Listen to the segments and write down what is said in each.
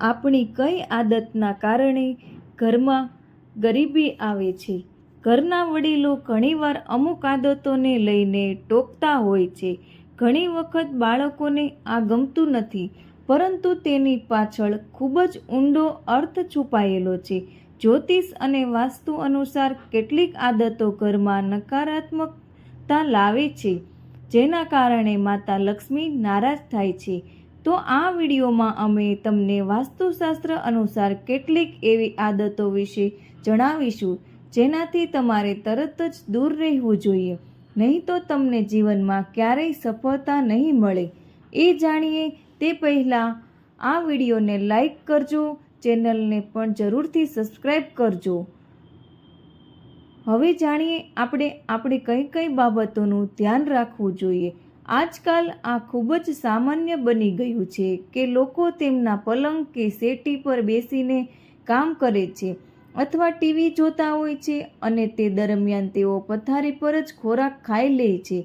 આપણી કઈ આદતના કારણે ઘરમાં ગરીબી આવે છે? ઘરના વડીલો ઘણીવાર અમુક આદતોને લઈને ટોકતા હોય છે. ઘણી વખત બાળકોને આ ગમતું નથી, પરંતુ તેની પાછળ ખૂબ જ ઊંડો અર્થ છુપાયેલો છે. જ્યોતિષ અને વાસ્તુ અનુસાર કેટલીક આદતો ઘરમાં નકારાત્મકતા લાવે છે, જેના કારણે માતા લક્ષ્મી નારાજ થાય છે. તો આ વિડીયોમાં અમે તમને વાસ્તુશાસ્ત્ર અનુસાર કેટલીક એવી આદતો વિશે જણાવીશું, જેનાથી તમારે તરત જ દૂર રહેવું જોઈએ. નહીં તો તમને જીવનમાં ક્યારેય સફળતા નહીં મળે. એ જાણીએ તે પહેલાં આ વિડીયોને લાઈક કરજો, ચેનલને પણ જરૂરથી સબસ્ક્રાઈબ કરજો. હવે જાણીએ આપણે આપણે કઈ કઈ બાબતોનું ધ્યાન રાખવું જોઈએ. આજકાલ આ ખૂબ જ સામાન્ય બની ગયું છે કે લોકો તેમના પલંગ કે સેટી પર બેસીને કામ કરે છે અથવા ટીવી જોતા હોય છે અને તે દરમિયાન તેઓ પથારી પર જ ખોરાક ખાઈ લે છે.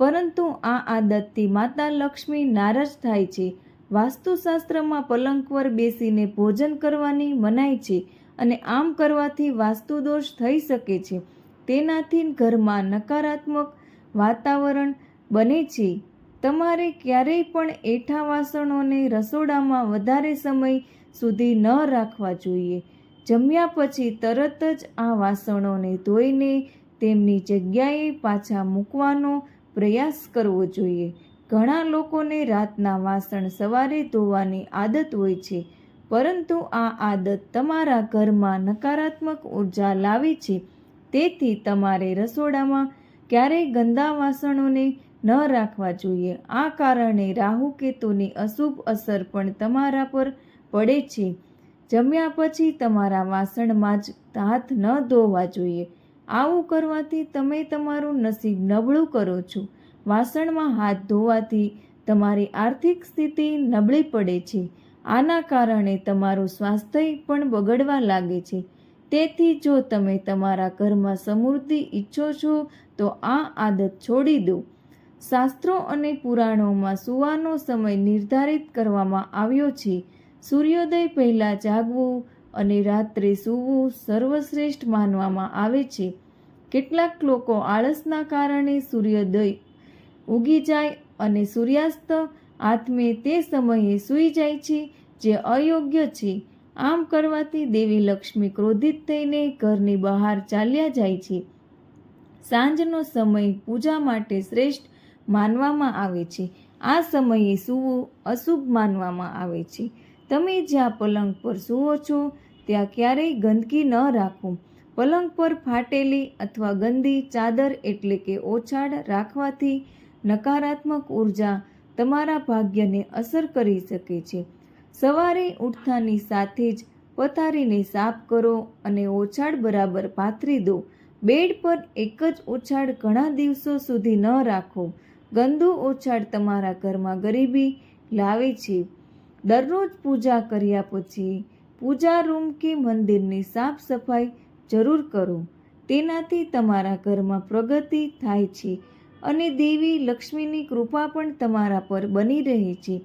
પરંતુ આ આદતથી માતા લક્ષ્મી નારાજ થાય છે. વાસ્તુશાસ્ત્રમાં પલંગ પર બેસીને ભોજન કરવાની મનાય છે અને આમ કરવાથી વાસ્તુદોષ થઈ શકે છે. તેનાથી ઘરમાં નકારાત્મક વાતાવરણ બને છે. તમારે ક્યારેય પણ એઠા વાસણોને રસોડામાં વધારે સમય સુધી ન રાખવા જોઈએ. જમ્યા પછી તરત જ આ વાસણોને ધોઈને તેમની જગ્યાએ પાછા મૂકવાનો પ્રયાસ કરવો જોઈએ. ઘણા લોકોને રાતના વાસણ સવારે ધોવાની આદત હોય છે, પરંતુ આ આદત તમારા ઘરમાં નકારાત્મક ઊર્જા લાવે છે. તેથી તમારે રસોડામાં ક્યારેય ગંદા વાસણોને ન રાખવા જોઈએ. આ કારણે રાહુ કેતુની અશુભ અસર પણ તમારા પર પડે છે. જમ્યા પછી તમારા વાસણમાં જ હાથ ન ધોવા જોઈએ. આવું કરવાથી તમે તમારું નસીબ નબળું કરો છો. વાસણમાં હાથ ધોવાથી તમારી આર્થિક સ્થિતિ નબળી પડે છે. આના કારણે તમારું સ્વાસ્થ્ય પણ બગડવા લાગે છે. તેથી જો તમે તમારા ઘરમાં સમૃદ્ધિ ઈચ્છો છો, તો આ આદત છોડી દો. શાસ્ત્રો અને પુરાણોમાં સૂવાનો સમય નિર્ધારિત કરવામાં આવ્યો છે. સૂર્યોદય પહેલાં જાગવું અને રાત્રે સૂવું સર્વશ્રેષ્ઠ માનવામાં આવે છે. કેટલાક લોકો આળસના કારણે સૂર્યોદય ઉગી જાય અને સૂર્યાસ્ત આત્મે તે સમયે સૂઈ જાય છે, જે અયોગ્ય છે. આમ કરવાથી દેવી લક્ષ્મી ક્રોધિત થઈને ઘરની બહાર ચાલ્યા જાય છે. સાંજનો સમય પૂજા માટે શ્રેષ્ઠ માનવામાં આવે છે. આ સમયે સૂવું અશુભ માનવામાં આવે છે. તમે જ્યાં પલંગ પર સૂવો છો, ત્યાં ક્યારેય ગંદકી ન રાખો. પલંગ પર ફાટેલી અથવા ગંદી ચાદર એટલે કે ઓછાડ રાખવાથી નકારાત્મક ઊર્જા તમારા ભાગ્યને અસર કરી શકે છે. સવારે ઉઠતાની સાથે જ પથારીને સાફ કરો અને ઓછાડ બરાબર પાથરી દો. બેડ પર એક જ ઓછાડ ઘણા દિવસો સુધી ન રાખો. ગંદુ ઓછાડ તમારા ઘરમાં ગરીબી લાવે છે. દરરોજ પૂજા કર્યા પછી પૂજા રૂમ કે મંદિરની સાફ સફાઈ જરૂર કરો. તેનાથી તમારા ઘરમાં પ્રગતિ થાય છે અને દેવી લક્ષ્મીની કૃપા પણ તમારા પર બની રહે છે.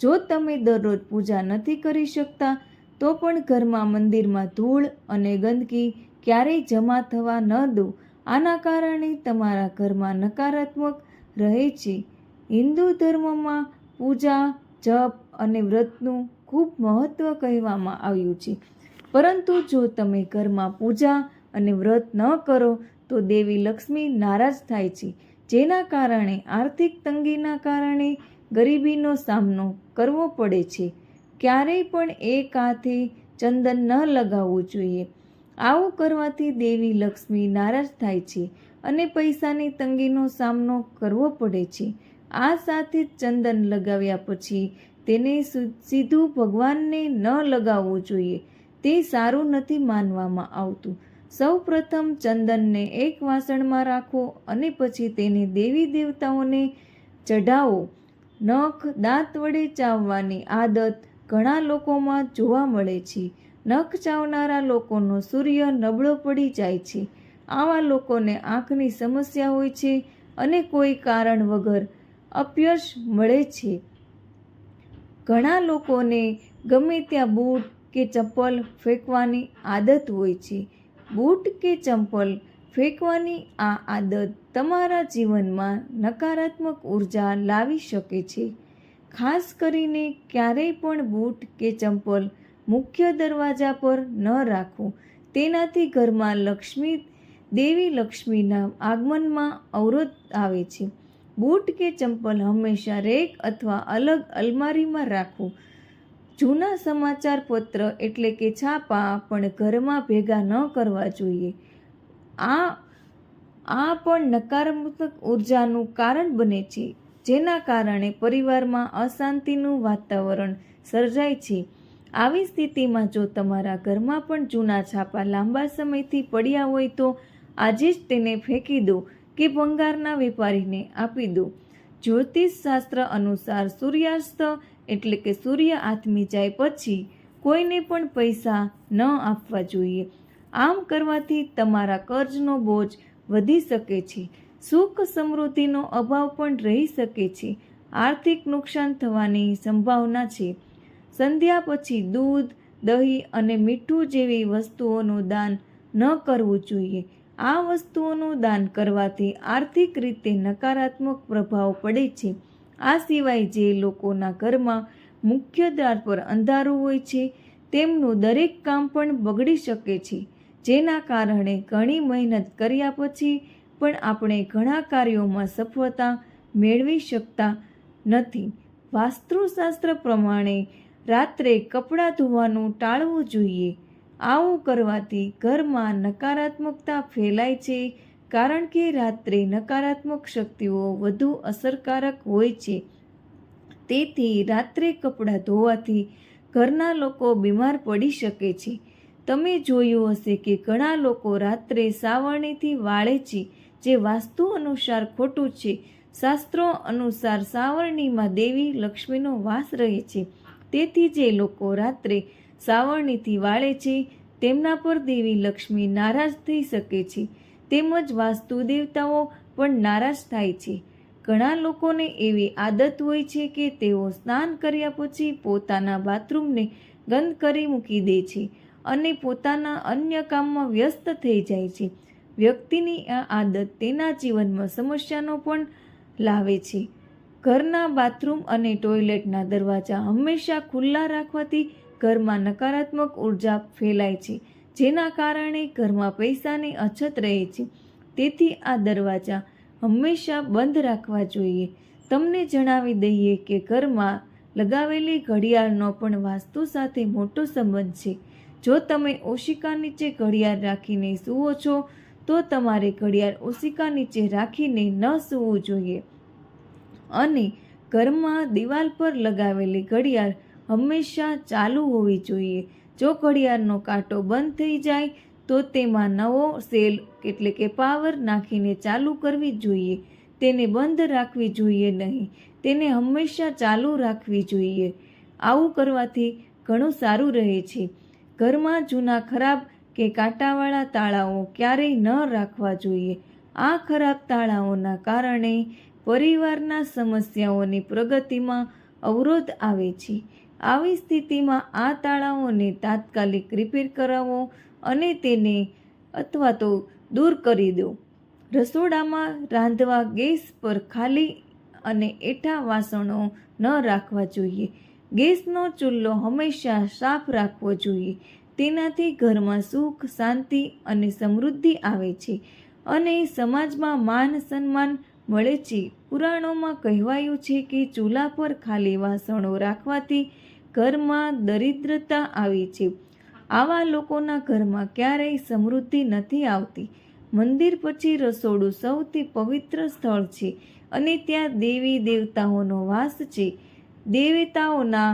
જો તમે દરરોજ પૂજા નથી કરી શકતા, તો પણ ઘરમાં મંદિરમાં ધૂળ અને ગંદકી ક્યારેય જમા થવા ન દો. આના કારણે તમારા ઘરમાં નકારાત્મક રહે છે. હિન્દુ ધર્મમાં પૂજા, જપ અને વ્રતનું ખૂબ મહત્ત્વ કહેવામાં આવ્યું છે. પરંતુ જો તમે ઘરમાં પૂજા અને વ્રત ન કરો, તો દેવી લક્ષ્મી નારાજ થાય છે. જેના કારણે આર્થિક તંગીના કારણે ગરીબીનો સામનો કરવો પડે છે. ક્યારેય પણ એક હાથે ચંદન ન લગાવવું જોઈએ. આવું કરવાથી દેવી લક્ષ્મી નારાજ થાય છે. અને પૈસાની તંગીનો સામનો કરવો પડે છે. આ સાથે ચંદન લગાવ્યા પછી તેને સીધું ભગવાનને ન લગાવવું જોઈએ. તે સારું નથી માનવામાં આવતું. સૌ પ્રથમ ચંદનને એક વાસણમાં રાખો અને પછી તેને દેવી દેવતાઓને ચઢાવો. નખ, દાંત વડે ચાવવાની આદત ઘણા લોકોમાં જોવા મળે છે. નખ ચાવનારા લોકોનો સૂર્ય નબળો પડી જાય છે. આવા લોકોને આંખની સમસ્યા હોય છે અને કોઈ કારણ વગર અપયશ મળે છે. ઘણા લોકોને ગમે ત્યાં બૂટ કે ચપ્પલ ફેંકવાની આદત હોય છે. બૂટ કે ચંપલ ફેંકવાની આ આદત તમારા જીવનમાં નકારાત્મક ઊર્જા લાવી શકે છે. ખાસ કરીને ક્યારેય પણ બૂટ કે ચંપલ મુખ્ય દરવાજા પર ન રાખો. તેનાથી ઘરમાં લક્ષ્મી દેવી લક્ષ્મીના આગમનમાં અવરોધ આવે છે. બૂટ કે ચંપલ હંમેશા રેક અથવા અલગ અલમારીમાં રાખવું. જૂના સમાચાર પત્ર એટલે કે છાપા પણ ઘરમાં ભેગા ન કરવા જોઈએ. આ આ પણ નકારાત્મક ઉર્જાનું કારણ બને છે, જેના કારણે પરિવારમાં અશાંતિનું વાતાવરણ સર્જાય છે. આવી સ્થિતિમાં જો તમારા ઘરમાં પણ જૂના છાપા લાંબા સમયથી પડ્યા હોય તો આજે જ તેને ફેંકી દો કે ભંગારના વેપારીને આપી દો જ્યોતિષ શાસ્ત્ર અનુસાર સૂર્યાસ્ત એટલે કે સૂર્ય આથમી જાય પછી કોઈને પણ પૈસા ન આપવા જોઈએ. આમ કરવાથી તમારા કર્જનો બોજ વધી શકે છે. સુખ સમૃદ્ધિનો અભાવ પણ રહી શકે છે. આર્થિક નુકસાન થવાની સંભાવના છે. સંધ્યા પછી દૂધ, દહીં અને મીઠું જેવી વસ્તુઓનું દાન ન કરવું જોઈએ. આ વસ્તુઓનું દાન કરવાથી આર્થિક રીતે નકારાત્મક પ્રભાવ પડે છે. આ સિવાય જે લોકોના ઘરમાં મુખ્ય દ્વાર પર અંધારું હોય છે, તેમનું દરેક કામ પણ બગડી શકે છે. જેના કારણે ઘણી મહેનત કર્યા પછી પણ આપણે ઘણા કાર્યોમાં સફળતા મેળવી શકતા નથી. વાસ્તુશાસ્ત્ર પ્રમાણે રાત્રે કપડાં ધોવાનું ટાળવું જોઈએ. આવું કરવાથી ઘરમાં નકારાત્મકતા ફેલાય છે, કારણ કે રાત્રે નકારાત્મક શક્તિઓ વધુ અસરકારક હોય છે. તેથી રાત્રે કપડાં ધોવાથી ઘરના લોકો બીમાર પડી શકે છે. તમે જોયું હશે કે ઘણા લોકો રાત્રે સાવરણીથી વાળે છે, જે વાસ્તુ અનુસાર ખોટું છે. શાસ્ત્રો અનુસાર સાવરણીમાં દેવી લક્ષ્મીનો વાસ રહે છે. તેથી જે લોકો રાત્રે સાવરણીથી વાળે છે, તેમના પર દેવી લક્ષ્મી નારાજ થઈ શકે છે. તેમજ વાસ્તુ દેવતાઓ પણ નારાજ થાય છે. ઘણા લોકોને એવી આદત હોય છે કે તેઓ સ્નાન કર્યા પછી પોતાના બાથરૂમને ગંદ કરી મૂકી દે છે અને પોતાના અન્ય કામમાં વ્યસ્ત થઈ જાય છે. વ્યક્તિની આ આદત તેના જીવનમાં સમસ્યાનો પણ લાવે છે. ઘરના બાથરૂમ અને ટોયલેટના દરવાજા હંમેશા ખુલ્લા રાખવાથી ઘરમાં નકારાત્મક ઊર્જા ફેલાય છે, જેના કારણે ઘરમાં પૈસાની અછત રહે છે. તેથી આ દરવાજા હંમેશા બંધ રાખવા જોઈએ. તમને જણાવી દઈએ કે ઘરમાં લગાવેલી ઘડિયાળનો પણ વાસ્તુ સાથે મોટો સંબંધ છે. જો તમે ઓશિકા નીચે ઘડિયાળ રાખીને સૂવો છો, તો તમારે ઘડિયાળ ઓશિકા નીચે રાખીને ન સૂવું જોઈએ. અને ઘરમાં દિવાલ પર લગાવેલી ઘડિયાળ હંમેશા ચાલુ હોવી જોઈએ. જો ઘડિયાળનો કાંટો બંધ થઈ જાય, તો તેમાં નવો સેલ એટલે કે પાવર નાખીને ચાલુ કરવી જોઈએ. તેને બંધ રાખવી જોઈએ નહીં. તેને હંમેશા ચાલુ રાખવી જોઈએ. આવું કરવાથી ઘણું સારું રહે છે. ઘરમાં જૂના ખરાબ કે કાંટાવાળા તાળાઓ ક્યારેય ન રાખવા જોઈએ. આ ખરાબ તાળાઓના કારણે પરિવારના સમસ્યાઓની પ્રગતિમાં અવરોધ આવે છે. આવી સ્થિતિમાં આ તાળાઓને તાત્કાલિક રિપેર કરાવો અને તેને અથવા તો દૂર કરી દો. રસોડામાં રાંધવા ગેસ પર ખાલી અને એઠા વાસણો ન રાખવા જોઈએ. ગેસનો ચૂલ્લો હંમેશા સાફ રાખવો જોઈએ. તેનાથી ઘરમાં સુખ, શાંતિ અને સમૃદ્ધિ આવે છે અને સમાજમાં માન સન્માન મળે છે. પુરાણોમાં કહેવાયું છે કે ચૂલા પર ખાલી વાસણો રાખવાથી ઘરમાં દરિદ્રતા આવી છે. આવા લોકોના ઘરમાં ક્યારેય સમૃદ્ધિ નથી આવતી. મંદિર પછી રસોડું સૌથી પવિત્ર સ્થળ છે અને ત્યાં દેવી દેવતાઓનો વાસ છે. દેવતાઓના